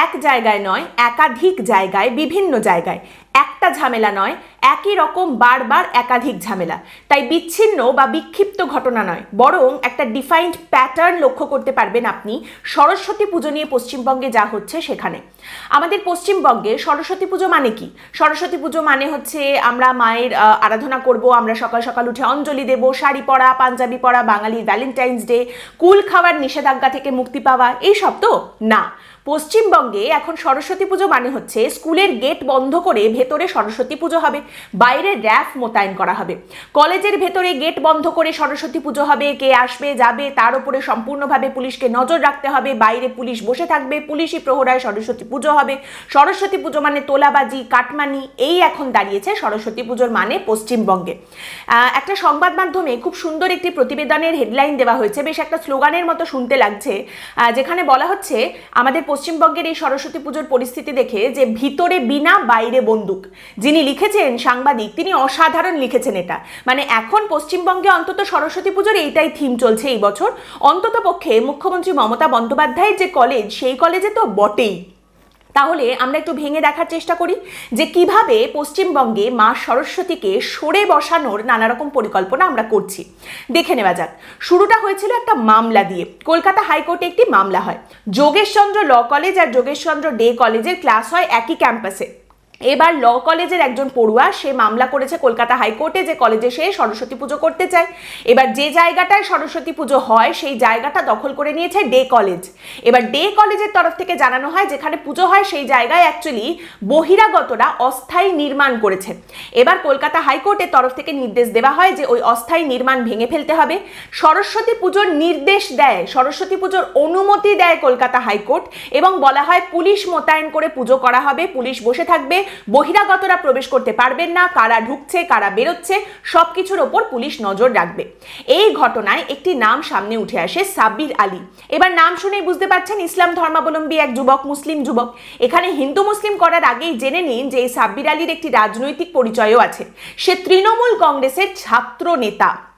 এক জায়গায় নয়, একাধিক জায়গায়, বিভিন্ন জায়গায়। একটা ঝামেলা নয়, একই রকম বারবার একাধিক ঝামেলা। তাই বিচ্ছিন্ন বা বিক্ষিপ্ত ঘটনা নয়, বরং একটা ডিফাইন্ড প্যাটার্ন লক্ষ্য করতে পারবেন আপনি সরস্বতী পুজো নিয়ে পশ্চিমবঙ্গে যা হচ্ছে সেখানে। আমাদের পশ্চিমবঙ্গে সরস্বতী পুজো মানে কি? সরস্বতী পুজো মানে হচ্ছে আমরা মায়ের আরাধনা করব, আমরা সকাল সকাল উঠে অঞ্জলি দেব, শাড়ি পরা, পাঞ্জাবি পরা, বাঙালির ভ্যালেন্টাইন্স ডে কুল খাওয়ার নিষেধাজ্ঞা থেকে মুক্তি পাওয়া, এইসব তো? না। পশ্চিমবঙ্গে এখন সরস্বতী পুজো মানে হচ্ছে স্কুলের গেট বন্ধ করে ভেতরে সরস্বতী পুজো হবে, বাইরে র্যাফ মোতায়েন করা হবে। কলেজের ভেতরে গেট বন্ধ করে সরস্বতী পুজো হবে, কে আসবে, যাবে, তার উপরে সম্পূর্ণভাবে পুলিশকে নজর রাখতে হবে, বাইরে পুলিশ বসে থাকবে পুলিশি প্রহরায় সরস্বতী পুজো হবে। সরস্বতী পুজো মানে তোলাবাজি, কাটমানি, এই এখন দাঁড়িয়েছে সরস্বতী পুজোর মানে পশ্চিমবঙ্গে। একটা সংবাদ মাধ্যমে খুব সুন্দর একটি প্রতিবেদনের হেডলাইন দেওয়া হয়েছে, বেশ একটা স্লোগানের মতো শুনতে লাগছে। যেখানে বলা হচ্ছে, আমাদের পশ্চিমবঙ্গের এই সরস্বতী পুজোর পরিস্থিতি দেখে যে ভিতরে বিনা বাইরে বন্দুক। যিনি লিখেছেন, সাংবাদিক, তিনি অসাধারণ লিখেছেন এটা। মানে এখন পশ্চিমবঙ্গে অন্তত সরস্বতী পুজোর এইটাই থিম চলছে এই বছর। অন্তত পক্ষে মুখ্যমন্ত্রী মমতা বন্দ্যোপাধ্যায়ের যে কলেজ সেই কলেজে তো বটেই। তাহলে আমরা একটু ভেঙে দেখার চেষ্টা করি যে কীভাবে পশ্চিমবঙ্গে মা সরস্বতীকে সরে বসানোর নানা রকম পরিকল্পনা আমরা করছি। দেখে নেওয়া যাক। শুরুটা হয়েছিল একটা মামলা দিয়ে। কলকাতা হাইকোর্টে একটি মামলা হয়। যোগেশচন্দ্র ল কলেজ আর যোগেশচন্দ্র ডে কলেজের ক্লাস হয় একই ক্যাম্পাসে। এবার ল কলেজের একজন পড়ুয়া, সে মামলা করেছে কলকাতা হাইকোর্টে, যে কলেজে সে সরস্বতী পুজো করতে চায়। এবার যে জায়গাটায় সরস্বতী পুজো হয়, সেই জায়গাটা দখল করে নিয়েছে ডে কলেজ। এবার ডে কলেজের তরফ থেকে জানানো হয়, যেখানে পুজো হয়, সেই জায়গায় অ্যাকচুয়ালি বহিরাগতরা অস্থায়ী নির্মাণ করেছে। এবার কলকাতা হাইকোর্টের তরফ থেকে নির্দেশ দেওয়া হয় যে ওই অস্থায়ী নির্মাণ ভেঙে ফেলতে হবে। সরস্বতী পুজোর নির্দেশ দেয়, সরস্বতী পুজোর অনুমতি দেয় কলকাতা হাইকোর্ট এবং বলা হয় পুলিশ মোতায়েন করে পুজো করা হবে, পুলিশ বসে থাকবে বহিরাগতরা প্রবেশ করতে পারবেন না, কারা ঢুকছে, কারা বেরোচ্ছে সব কিছুর ওপর পুলিশ নজর রাখবে। এই ঘটনায় একটি নাম সামনে উঠে আসে, সাব্বির আলী। এবার নাম শুনেই বুঝতে পারছেন ইসলাম ধর্মাবলম্বী এক যুবক, মুসলিম যুবক। এখানে হিন্দু মুসলিম করার আগেই জেনে নিন যে এই সাব্বির আলীর একটি রাজনৈতিক পরিচয়ও আছে। সে তৃণমূল কংগ্রেসের ছাত্র নেতা।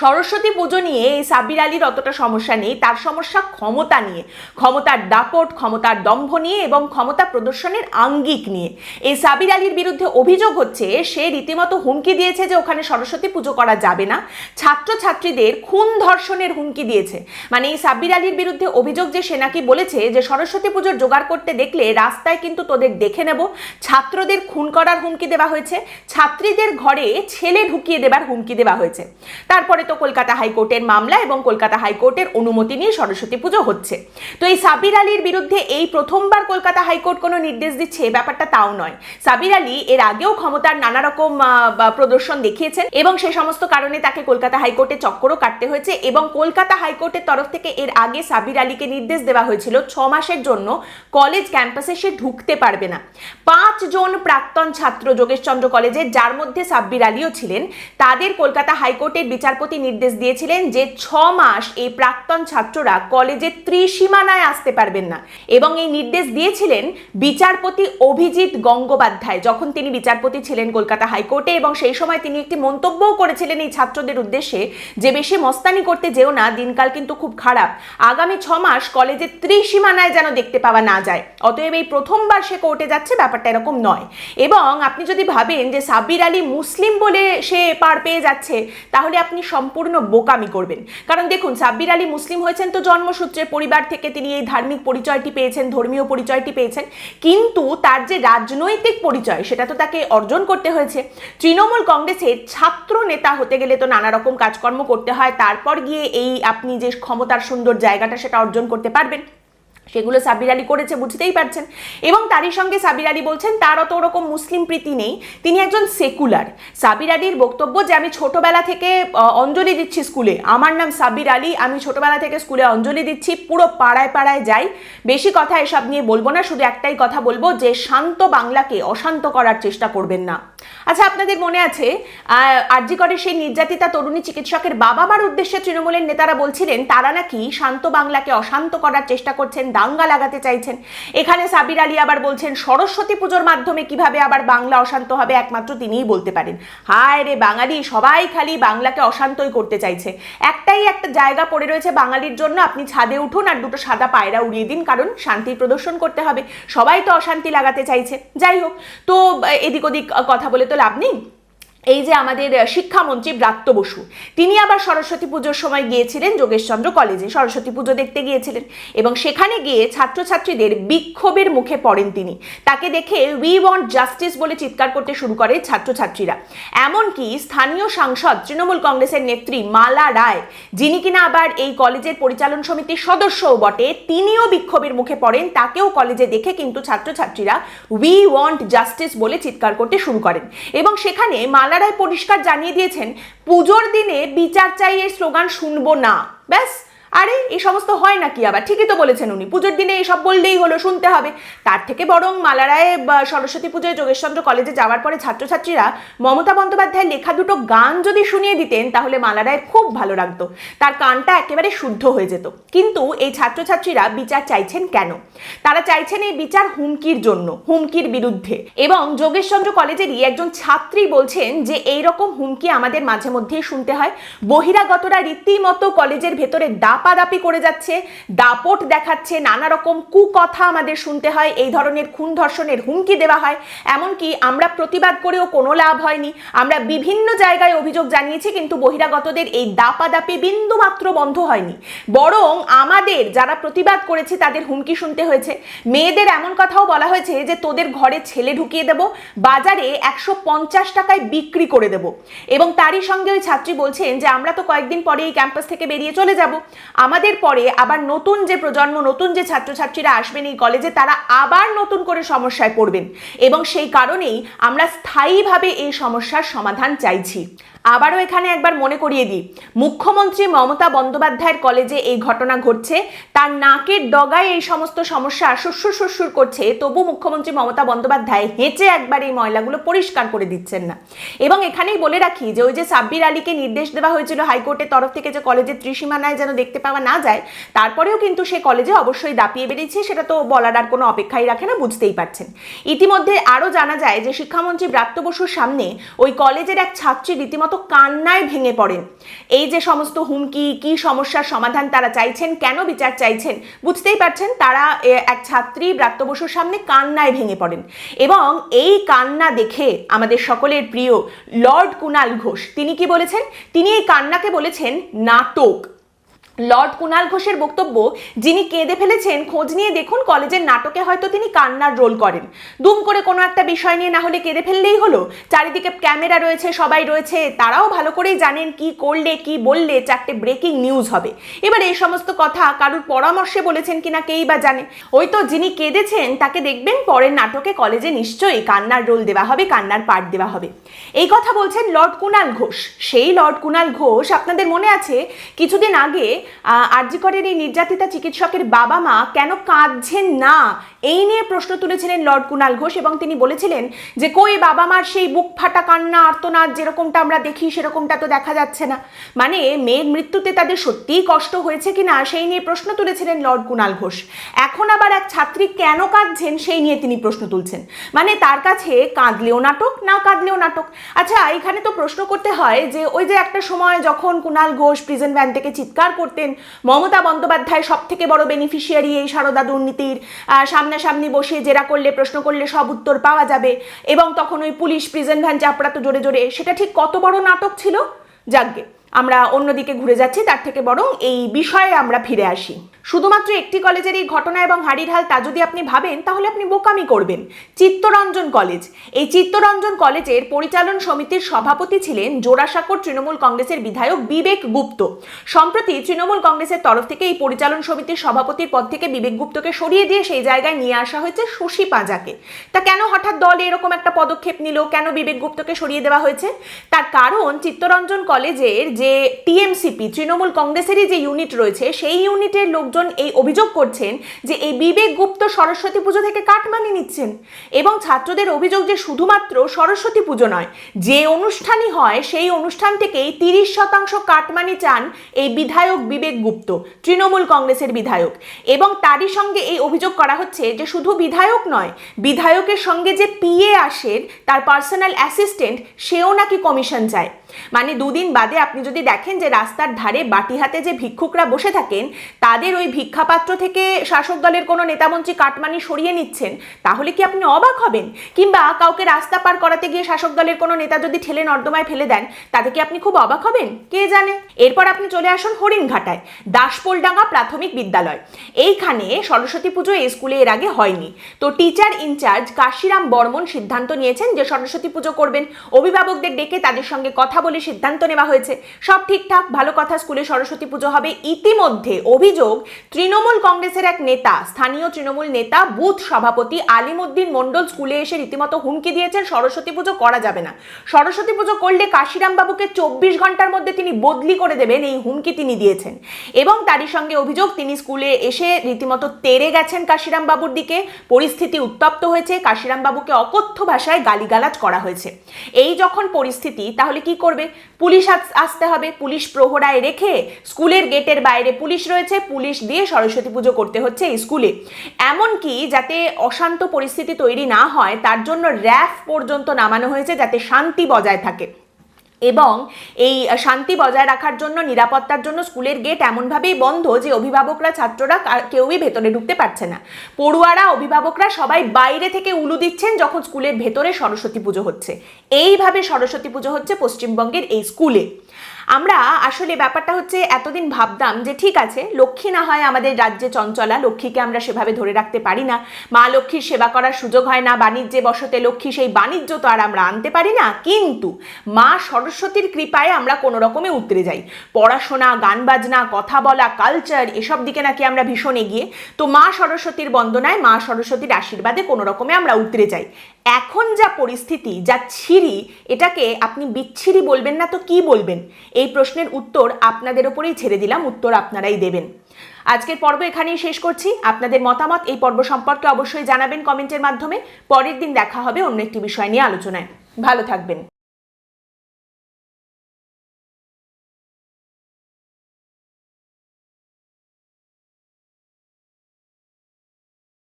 সরস্বতী পুজো নিয়ে এই সাবির আলীর অতটা সমস্যা নেই, তার সমস্যা ক্ষমতা নিয়ে, ক্ষমতার দাপট, ক্ষমতার দম্ভ নিয়ে এবং ক্ষমতা প্রদর্শনের আঙ্গিক নিয়ে। এই সাবির আলীর বিরুদ্ধে অভিযোগ হচ্ছে, সে রীতিমতো হুমকি দিয়েছে যে ওখানে সরস্বতী পুজো করা যাবে না। ছাত্রছাত্রীদের খুন ধর্ষণের হুমকি দিয়েছে। মানে এই সাব্বির আলীর বিরুদ্ধে অভিযোগ যে সে নাকি বলেছে যে সরস্বতী পুজোর জোগাড় করতে দেখলে রাস্তায় কিন্তু তোদের দেখে নেব। ছাত্রদের খুন করার হুমকি দেওয়া হয়েছে, ছাত্রীদের ঘরে ছেলে ঢুকিয়ে দেবার হুমকি দেওয়া হয়েছে। তারপরে তো কলকাতা হাইকোর্টের মামলা এবং কলকাতা হাইকোর্টের অনুমতি নিয়ে সরস্বতী পুজো হচ্ছে। তো এই সাবির আলীর বিরুদ্ধে এই প্রথমবার কলকাতা হাইকোর্ট কোনো নির্দেশ দিচ্ছে ব্যাপারটা তাও নয়। সাবির আলী এর আগেও ক্ষমতার নানা রকম প্রদর্শন দেখিয়েছেন এবং সে সমস্ত কারণে তাকে কলকাতা হাইকোর্টে চক্করও কাটতে হয়েছে এবং কলকাতা হাইকোর্টের তরফ থেকে এর আগে সাবির আলীকে নির্দেশ দেওয়া হয়েছিল ছ মাসের জন্য কলেজ ক্যাম্পাসে সে ঢুকতে পারবে না। পাঁচ জন প্রাক্তন ছাত্র যোগেশচন্দ্র কলেজের যার মধ্যে সাব্বির আলীও ছিলেন, তাদের কলকাতা হাইকোর্টের বিচারপতি নির্দেশ দিয়েছিলেন যে ছ মাস এই প্রাক্তন ছাত্ররা কলেজের ত্রিসীমানায় আসতে পারবেন না। এবং এই নির্দেশ দিয়েছিলেন বিচারপতি অভিজিৎ গঙ্গোপাধ্যায়, যখন তিনি বিচারপতি ছিলেন কলকাতা হাইকোর্টে এবং সেই সময় তিনি একটি মন্তব্যও করেছিলেন এই ছাত্রদের উদ্দেশ্যে যে, বেশি মস্তানি করতে যেও না, দিনকাল কিন্তু খুব খারাপ। আগামী ছ মাস কলেজের ত্রিসীমানায় যেন দেখতে পাওয়া না যায়। অতএব এই প্রথমবার সে কোর্টে যাচ্ছে, ব্যাপারটা এরকম নয়। এবং আপনি যদি ভাবেন যে সাব্বির আলী মুসলিম বলে সে পার পেয়ে যাচ্ছে, তাহলে আপনি সম্পূর্ণ বোকামি করবেন। কারণ দেখুন, সাব্বির আলী মুসলিম হয়েছেন তো জন্মসূত্রের পরিবার থেকে তিনি এই ধার্মিক পরিচয়টি পেয়েছেন, ধর্মীয় পরিচয়টি পেয়েছেন। কিন্তু তার যে রাজনৈতিক পরিচয়, সেটা তো তাকে অর্জন করতে হয়েছে। তৃণমূল কংগ্রেসের ছাত্র নেতা হতে গেলে তো নানা রকম কাজকর্ম করতে হয়। তারপর গিয়ে এই আপনি যে ক্ষমতার সুন্দর জায়গাটা, সেটা অর্জন করতে পারবেন। সেগুলো সাবির আলী করেছে, বুঝতেই পারছেন। এবং তারই সঙ্গে সাবির আলী বলছেন, তার অত ওরকম মুসলিম প্রীতি নেই। তিনি একজন সেকুলার। সাবির আলীর বক্তব্য যে, আমি ছোটবেলা থেকে অঞ্জলি দিচ্ছি স্কুলে। আমার নাম সাবির আলী, আমি ছোটবেলা থেকে স্কুলে অঞ্জলি দিচ্ছি, পুরো পাড়ায় পাড়ায় যাই। বেশি কথা এসব নিয়ে বলব না, শুধু একটাই কথা বলব যে, শান্ত বাংলাকে অশান্ত করার চেষ্টা করবেন না। আচ্ছা আপনাদের মনে আছে আরজি করে সেই নির্যাতিতা তরুণী চিকিৎসকের বাবা মার উদ্দেশ্যে তৃণমূলের নেতারা বলছিলেন, তারা নাকি শান্ত বাংলাকে অশান্ত করার চেষ্টা করছেন, দাঙ্গা লাগাতে চাইছেন। এখানে সাবির আলী আবার বলছেন, সরস্বতী পুজোর মাধ্যমে কীভাবে আবার বাংলা অশান্ত হবে, একমাত্র তিনিই বলতে পারেন। হায় রে বাঙালি, সবাই খালি বাংলাকে অশান্তই করতে চাইছে। একটাই একটা জায়গা পড়ে রয়েছে বাঙালির জন্য, আপনি ছাদে উঠুন আর দুটো সাদা পায়রা উড়িয়ে দিন, কারণ শান্তির প্রদর্শন করতে হবে। সবাই তো অশান্তি লাগাতে চাইছে। যাই হোক, তো এদিক ওদিক কথা বলে তো লাভ নেই? এই যে আমাদের শিক্ষামন্ত্রী ব্রাত্য বসু, তিনি আবার সরস্বতী পুজোর সময় গিয়েছিলেন যোগেশচন্দ্র কলেজে, সরস্বতী পুজো দেখতে গিয়েছিলেন এবং সেখানে গিয়ে ছাত্রছাত্রীদের বিক্ষোভের মুখে পড়েন তিনি। তাকে দেখে উই ওয়ান্ট জাস্টিস বলে চিৎকার করতে শুরু করে ছাত্রছাত্রীরা। এমনকি স্থানীয় সাংসদ, তৃণমূল কংগ্রেসের নেত্রী মালা রায়, যিনি কিনা আবার এই কলেজের পরিচালন সমিতির সদস্যও বটে, তিনিও বিক্ষোভের মুখে পড়েন। তাকেও কলেজে দেখে কিন্তু ছাত্রছাত্রীরা উই ওয়ান্ট জাস্টিস বলে চিৎকার করতে শুরু করেন। এবং সেখানে মালা মালা পরিষ্কার জানিয়ে দিয়েছেন পুজোর দিনে বিচার চাই এর স্লোগান শুনব না। ব্যাস আরে এই সমস্ত হয় নাকি আবার? ঠিকই তো বলেছেন উনি। পুজোর দিনে এসব বললেই হলো, শুনতে হবে। তার থেকে বরং মালারায় সরস্বতী পুজোয় যোগেশচন্দ্র কলেজে যাওয়ার পরে ছাত্রছাত্রীরা মমতা বন্দ্যোপাধ্যায়ের লেখা দুটো গান যদি শুনিয়ে দিতেন, তাহলে মালারায় খুব ভালো লাগতো। তার কানটা একেবারে শুদ্ধ হয়ে যেত। কিন্তু এই ছাত্রছাত্রীরা বিচার চাইছেন কেন? তারা চাইছেন এই বিচার হুমকির জন্য, হুমকির বিরুদ্ধে। এবং যোগেশচন্দ্র কলেজেরই একজন ছাত্রী বলছেন যে এই রকম হুমকি আমাদের মাঝে মধ্যেই শুনতে হয়। বহিরাগতরা রীতিমতো কলেজের ভেতরে ডাব দাপাদাপি করে যাচ্ছে, দাপট দেখাচ্ছে নানা রকম কুকথা আমাদের শুনতে হয়, এই ধরনের খুন ধর্ষণের হুমকি দেওয়া হয়। এমনকি আমরা প্রতিবাদ করেও কোনো লাভ হয়নি। আমরা বিভিন্ন জায়গায় অভিযোগ জানিয়েছি, কিন্তু বহিরাগতদের এই দাপাদাপি বিন্দু মাত্র বন্ধ হয়নি। বরং আমাদের যারা প্রতিবাদ করেছে, তাদের হুমকি শুনতে হয়েছে। মেয়েদের এমন কথাও বলা হয়েছে যে, তোদের ঘরে ছেলে ঢুকিয়ে দেব, বাজারে একশো পঞ্চাশ টাকায় বিক্রি করে দেব। এবং তারই সঙ্গে ওই ছাত্রী বলছেন যে, আমরা তো কয়েকদিন পরে এই ক্যাম্পাস থেকে বেরিয়ে চলে যাব। আমাদের পরে আবার নতুন যে প্রজন্ম, নতুন যে ছাত্রছাত্রীরা আসবেন এই কলেজে তারা আবার নতুন করে সমস্যায় পড়বেন। এবং সেই কারণেই আমরা স্থায়ীভাবে এই সমস্যার সমাধান চাইছি। আবারও এখানে একবার মনে করিয়ে দিই। মুখ্যমন্ত্রী মমতা বন্দ্যোপাধ্যায়ের কলেজে এই ঘটনা ঘটছে। তার নাকের ডগায় এই সমস্ত সমস্যা শ্বশুর শ্বশুর করছে। তবু মুখ্যমন্ত্রী মমতা বন্দ্যোপাধ্যায় হেঁচে একবার এই ময়লাগুলো পরিষ্কার করে দিচ্ছেন না। এবং এখানেই বলে রাখি যে ওই যে সাব্বির আলীকে নির্দেশ দেওয়া হয়েছিল হাইকোর্টের তরফ থেকে যে কলেজের ত্রিসীমানায় যেন দেখতে পাওয়া না যায়, তারপরেও কিন্তু সে কলেজে অবশ্যই দাপিয়ে বেরিয়েছে, সেটা তো বলার আর কোনো অপেক্ষাই রাখে না, বুঝতেই পারছেন। ইতিমধ্যে আরও জানা যায় যে শিক্ষামন্ত্রী ব্রাত্য বসুর সামনে ওই কলেজের এক ছাত্রী রীতিমতো রীতিমতো কান্নায় ভেঙে পড়েন। এই যে সমস্ত হুমকি, কি সমস্যার সমাধান তারা চাইছেন, কেন বিচার চাইছেন, বুঝতেই পারছেন, তারা এক ছাত্রী ব্রাত্য বসুর সামনে কান্নায় ভেঙে পড়েন। এবং এই কান্না দেখে আমাদের সকলের প্রিয় লর্ড কুনাল ঘোষ, তিনি কি বলেছেন? তিনি এই কান্নাকে বলেছেন নাটক। লর্ড কুনাল ঘোষের বক্তব্য, যিনি কেঁদে ফেলেছেন, খোঁজ নিয়ে দেখুন, কলেজের নাটকে হয়তো তিনি কান্নার রোল করেন। দুম করে কোনো একটা বিষয় নিয়ে না হলে কেঁদে ফেললেই হলো। চারিদিকে ক্যামেরা রয়েছে, সবাই রয়েছে, তারাও ভালো করেই জানেন কি করলে, কি বললে, চারটে ব্রেকিং নিউজ হবে। এবার এই সমস্ত কথা কারুর পরামর্শে বলেছেন কিনা কেই বা জানে। ওই তো যিনি কেঁদেছেন, তাকে দেখবেন পরের নাটকে কলেজে নিশ্চয়ই কান্নার রোল দেওয়া হবে, কান্নার পাঠ দেওয়া হবে। এই কথা বলছেন লর্ড কুনাল ঘোষ। সেই লর্ড কুনাল ঘোষ, আপনাদের মনে আছে, কিছুদিন আগে আরজিকরের এই নির্যাতিতা চিকিৎসকের বাবা মা কেন কাঁদছেন না? এই নিয়ে প্রশ্ন তুলেছিলেন লর্ড কুনাল ঘোষ এবং তিনি বলেছিলেন যে, কই বাবা মার সেই বুক ফাটা কান্না, আর্তনাদ যেরকমটা আমরা দেখি সেরকমটা তো দেখা যাচ্ছে না। মানে মেয়ের মৃত্যুতে তাদের সত্যিই কষ্ট হয়েছে কিনা সেই নিয়ে প্রশ্ন তুলেছিলেন লর্ড কুনাল ঘোষ। এখন আবার এক ছাত্রী কেন কাঁদছেন সেই নিয়ে তিনি প্রশ্ন তুলছেন। মানে তার কাছে কাঁদলেও নাটক, না কাঁদলেও নাটক। আচ্ছা এখানে তো প্রশ্ন করতে হয় যে, ওই যে একটা সময় যখন কুনাল ঘোষ প্রিজন ভ্যান থেকে চিৎকার করতেন। মমতা বন্দ্যোপাধ্যায় সব থেকে বড় বেনিফিশিয়ারি এই সারদা দুর্নীতির। সামনাসামনি বসে জেরা করলে, প্রশ্ন করলে সব উত্তর পাওয়া যাবে। এবং তখন ওই পুলিশ প্রিজেন্ট ভ্যান চাপড়াতো জোরে জোরে। সেটা ঠিক কত বড় নাটক ছিল? যাকগে আমরা অন্যদিকে ঘুরে যাচ্ছি, তার থেকে বরং এই বিষয়ে আমরা ফিরে আসি। শুধুমাত্র একটি কলেজের এই ঘটনা এবং হাড়িঢাল তা যদি আপনি ভাবেন, তাহলে আপনি বোকামি করবেন। চিত্তরঞ্জন কলেজ। এই চিত্তরঞ্জন কলেজের পরিচালন সমিতির সভাপতি ছিলেন জোড়াসাঁকর তৃণমূল কংগ্রেসের বিধায়ক বিবেক গুপ্ত। সম্প্রতি তৃণমূল কংগ্রেসের তরফ থেকে এই পরিচালন সমিতির সভাপতির পদ থেকে বিবেক গুপ্তকে সরিয়ে দিয়ে সেই জায়গায় নিয়ে আসা হয়েছে শশী পাঁজাকে। তা কেন হঠাৎ দল এরকম একটা পদক্ষেপ নিল? কেন বিবেক গুপ্তকে সরিয়ে দেওয়া হয়েছে? তার কারণ চিত্তরঞ্জন কলেজের যে টিএমসিপি, তৃণমূল কংগ্রেসেরই যে ইউনিট রয়েছে, সেই ইউনিটের লোকজন এই অভিযোগ করছেন যে এই বিবেক গুপ্ত সরস্বতী পুজো থেকে কাটমানি নিচ্ছেন। এবং ছাত্রদের অভিযোগ যে শুধুমাত্র সরস্বতী পুজো নয়, যে অনুষ্ঠানই হয়, সেই অনুষ্ঠান থেকেই তিরিশ শতাংশ কাটমানি চান এই বিধায়ক বিবেক গুপ্ত, তৃণমূল কংগ্রেসের বিধায়ক। এবং তারই সঙ্গে এই অভিযোগ করা হচ্ছে যে শুধু বিধায়ক নয়, বিধায়কের সঙ্গে যে পিএ আসেন, তার পার্সোনাল অ্যাসিস্ট্যান্ট সেও নাকি কমিশন চায়। মানে দুদিন বাদে আপনি যদি দেখেন যে রাস্তার ধারে বাটি হাতে যে ভিক্ষুকরা বসে থাকেন, তাদের ওই ভিক্ষাপাত্র থেকে শাসক দলের কোনো নেতামন্ত্রী কাটমানি সরিয়ে নিচ্ছেন, তাহলে কি আপনি অবাক হবেন? কিংবা কাউকে রাস্তা পার করাতে গিয়ে শাসক দলের কোনো নেতা যদি ঠেলে নর্দমায় ফেলে দেন, তাতে কি আপনি খুব অবাক হবেন? কে জানে? এরপর আপনি চলে আসুন হরিণঘাটায়, দাসপোলডাঙ্গা প্রাথমিক বিদ্যালয়। এইখানে সরস্বতী পুজো এই স্কুলে এর আগে হয়নি। তো টিচার ইনচার্জ কাশিরাম বর্মন সিদ্ধান্ত নিয়েছেন যে সরস্বতী পুজো করবেন। অভিভাবকদের ডেকে তাদের সঙ্গে কথা বলে সিদ্ধান্ত নেওয়া হয়েছে। সব ঠিকঠাক, ভালো কথা, স্কুলে সরস্বতী পুজো হবে। ইতিমধ্যে অভিযোগ, তৃণমূল কংগ্রেসের এক নেতা, স্থানীয় তৃণমূল নেতা, বুথ সভাপতি আলিমুদ্দিন মণ্ডল স্কুলে এসে রীতিমতো হুমকি দিয়েছেন, সরস্বতী পুজো করা যাবে না। সরস্বতী পুজো করলে কাশিরাম বাবুকে চব্বিশ ঘণ্টার মধ্যে তিনি বদলি করে দেবেন, এই হুমকি তিনি দিয়েছেন। এবং তারই সঙ্গে অভিযোগ, তিনি স্কুলে এসে রীতিমতো তেরে গেছেন কাশিরাম বাবুর দিকে। পরিস্থিতি উত্তপ্ত হয়েছে কাশিরাম বাবুকে অকথ্য ভাষায় গালিগালাজ করা হয়েছে। এই যখন পরিস্থিতি, তাহলে কি করবে। পুলিশ আস- আসতে হবে। পুলিশ প্রহরায় রেখে স্কুলের গেটের বাইরে পুলিশ রয়েছে। পুলিশ দিয়ে সরস্বতী পুজো করতে হচ্ছে স্কুলে। এমনকি যাতে অশান্ত পরিস্থিতি তৈরি না হয়, তার জন্য র্যাফ পর্যন্ত নামানো হয়েছে যাতে শান্তি বজায় থাকে। এবং এই শান্তি বজায় রাখার জন্য, নিরাপত্তার জন্য স্কুলের গেট এমনভাবেই বন্ধ যে অভিভাবকরা, ছাত্ররা কেউই ভেতরে ঢুকতে পারছে না। পড়ুয়ারা, অভিভাবকরা সবাই বাইরে থেকে উলু দিচ্ছেন যখন স্কুলের ভেতরে সরস্বতী পুজো হচ্ছে। এইভাবে সরস্বতী পুজো হচ্ছে পশ্চিমবঙ্গের এই স্কুলে। আমরা আসলে ব্যাপারটা হচ্ছে এতদিন ভাবতাম যে ঠিক আছে, লক্ষ্মী না হয় আমাদের রাজ্যে চঞ্চলা, লক্ষ্মীকে আমরা সেভাবে ধরে রাখতে পারি না। মা লক্ষ্মীর সেবা করার সুযোগ হয় না, বাণিজ্যে বসতে লক্ষ্মী সেই বাণিজ্য তো আর আমরা আনতে পারি না। কিন্তু মা সরস্বতীর কৃপায় আমরা কোনো রকমে উতরে যাই। পড়াশোনা, গান বাজনা, কথা বলা কালচার এসব দিকে নাকি আমরা ভীষণ এগিয়ে। তো মা সরস্বতীর বন্দনায় মা সরস্বতীর আশীর্বাদে কোনো রকমে আমরা উতরে যাই। এখন যা পরিস্থিতি, যা ছিরি, এটাকে আপনি বিচ্ছিরি বলবেন না তো কি বলবেন? এই প্রশ্নের উত্তর আপনাদের ওপরেই ছেড়ে দিলাম, উত্তর আপনারাই দেবেন। আজকের পর্ব এখানেই শেষ করছি। আপনাদের মতামত এই পর্ব সম্পর্কে অবশ্যই জানাবেন কমেন্টের মাধ্যমে। পরের দিন দেখা হবে অন্য একটি বিষয় নিয়ে আলোচনায়। ভালো থাকবেন।